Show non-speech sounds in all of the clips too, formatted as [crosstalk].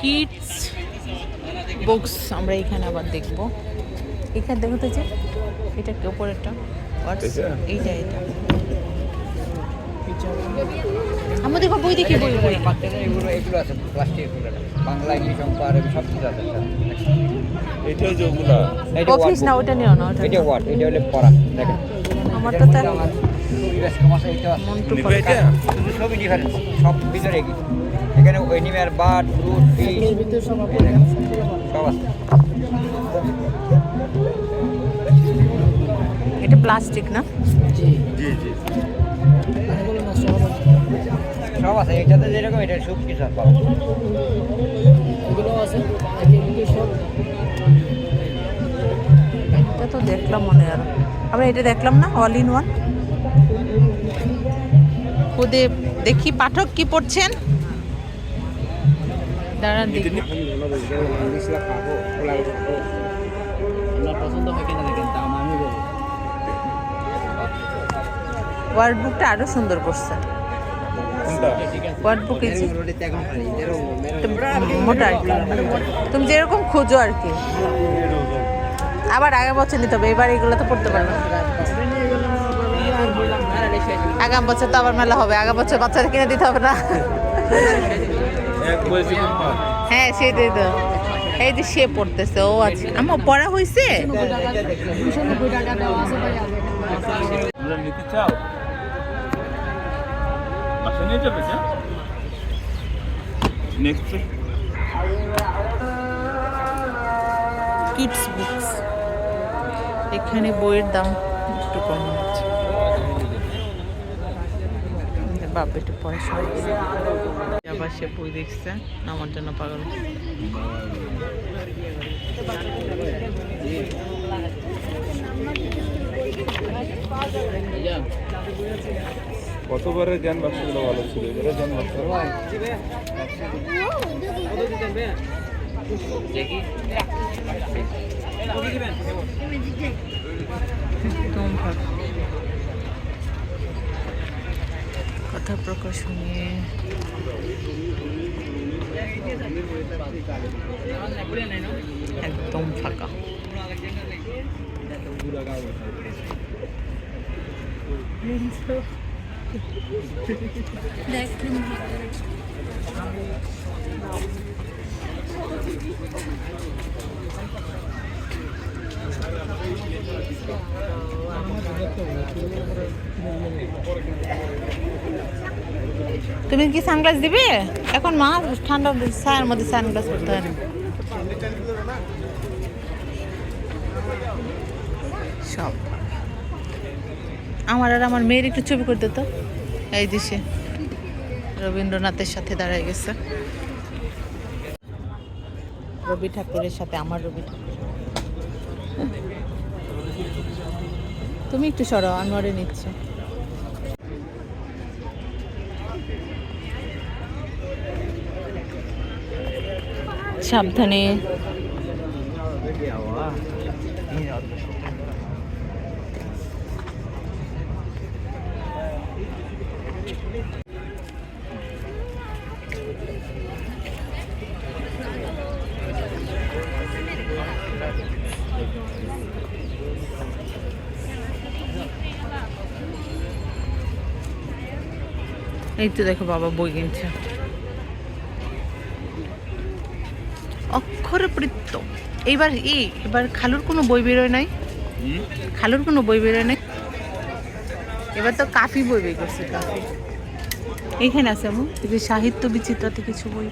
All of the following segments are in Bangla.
কিডস বুকস আমরা এখানে আবার দেখব। এখানে দেখো তো যে এটা কি ওপরেরটা? এইটা এটা। আমরা দেখো বই দেখি বই বই। এগুলো এগুলো আছে প্লাস্টিক বাংলা ইংলিশ অঙ্ক আর সব কিছু আছে এটা যে ওগুলা। এটা অফিস না ওটা নিও না ওটা এটা ওয়াট এটা হলে পড়া দেখেন। আমার তো তার মন্টু সবই ডিফারেন্স সব ভিতরে কি এখানে এনিমের বাট ফ্রুট ফিশ সব আছে। এটা প্লাস্টিক না? জি। জি সব আছে। এটাতে যেরকম এটা সব কিছু আছে পাবেন এটা তো দেখলাম মনে আর। আমরা এটা দেখলাম না অল ইন ওয়ান খুদে দেখি পাঠক কি পড়ছেন? দাঁড়ান দেখি। ওয়ার্ড বুকটা আরও সুন্দর করছে। ওয়ার্ড বুক মোটা আর কি। তুমি যেরকম খোঁজো আর কি। আবার আগের বছর নিতে হবে এবার এগুলো তো পড়তে পারবে আগাম বছর তো আবার মেলা হবে আগাম বছর বাচ্চাদের কিনে দিতে হবে না। [laughs] হ্যাঁ সেটাই তো। এই যে সে পড়তেছে ও আছে। আমার পড়া হয়েছে কিডস বুকস এখানে বইয়ের দাম একটু কম হচ্ছে। বাপ একটু পড়াশোনা করছে। আবার সে বই দেখছে আমার জন্য পাগল কতবারের জ্ঞান বাক্সগুলো ভালো ছিল এবারে জ্ঞান বাক্স ভালো। কথা প্রকাশনী একদম ফাঁকা। তুমি কি সানগ্লাস দিবে? এখন মা, ঠান্ডা ছায়ের মধ্যে সানগ্লাস করতে হয় সব। আমার আর আমার মেয়ের একটু ছবি করতে তো এই দেশে রবীন্দ্রনাথের সাথে দাঁড়ায় গেছে। রবি ঠাকুরের সাথে, আমার রবি ঠাকুর। তুমি একটু সরো আনোয়ারে নিচ্ছে। সাবধানে। এই তো দেখো বাবা বই কিনছে। অক্ষর বৃত্ত এইবার ই এবার খালুর কোনো বই বেরোয় নাই। খালুর কোনো বই বেরোয় নাই। এবার তো কাফি বই বের করছে কাফি। এইখানে আছে এমন এই যে সাহিত্য বিচিত্রাতে কিছু বই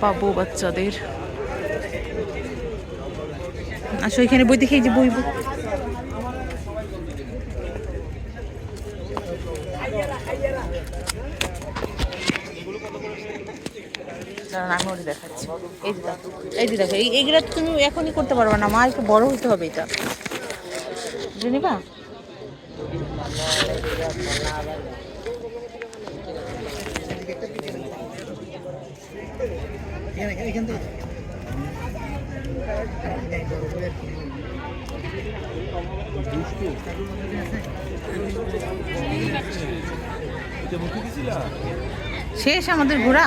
পাবো বাচ্চাদের। আসো এখানে বই দেখে এই যে বই দাঁড়ান, আমি ওটা দেখাচ্ছি। এই যে দেখো এই যে দেখো এই এইগুলো তুমি এখনই করতে পারবে না মা একটু বড় হতে হবে এটা। এটা শেষ আমাদের ঘোরা?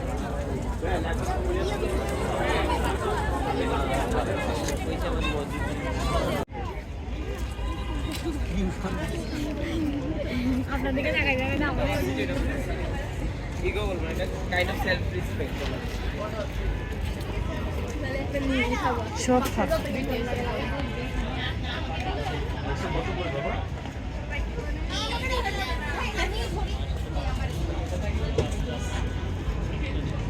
ইগো বলব এটা কাইন্ড অফ সেলফ রেসপেক্ট সব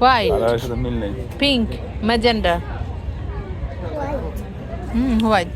হোয়াইট কালারের সাথে মিল নেই পিঙ্ক ম্যাজেন্ডা white. হুম হোয়াইট